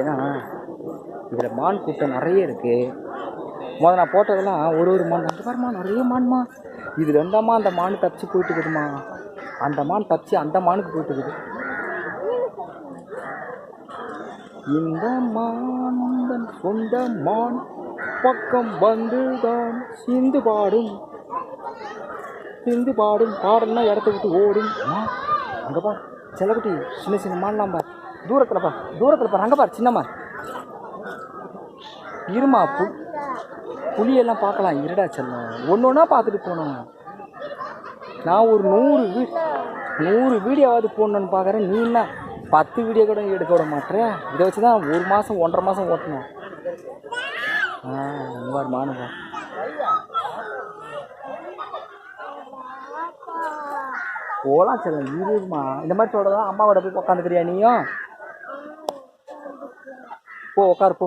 ஏன்னா இதில் மான் கூட்டம் நிறைய இருக்குது முதல் நான் போட்டதெல்லாம் ஒரு ஒரு மான் அந்த பாருமா நிறைய மான்மா. இது இருந்தாம்மா அந்த மான் தப்பிச்சு போயிட்டு இருக்குதுமா? அந்த மான் தப்பிச்சு அந்த மானுக்கு போயிட்டு இருக்குது. இந்த மான் சொந்த மான் பக்கம் வந்துதான் சிந்து பாடும். சிந்து பாடும் பாடல்னா இடத்த விட்டு ஓடும். அங்கே பா செல்லக்குட்டி சின்ன சின்ன மான்லாம் பார். தூரத்தில் பார் தூரத்தில் பார் அங்கே பார் சின்னம்மா இருமா பு புளியெல்லாம் பார்க்கலாம். இருடா செல்லம். ஒன்று ஒன்றா பார்த்துட்டு போனோம் நான் ஒரு நூறு வீ நூறு வீடியோவாவது போடணுன்னு பார்க்குறேன். நீ என்ன பத்து வீடியோ கூட எடுக்க விட மாட்டேன் இதை வச்சு தான் ஒரு மாதம் ஒன்றரை மாதம் ஓட்டணும். ஆ மூவாறு பாரு போகலாம் செல்லம். இருமா. இந்த மாதிரி சொல்கிறதா அம்மாவோட போய் உட்காந்துக்கிறியா நீயும்? போ உட்காரு போ.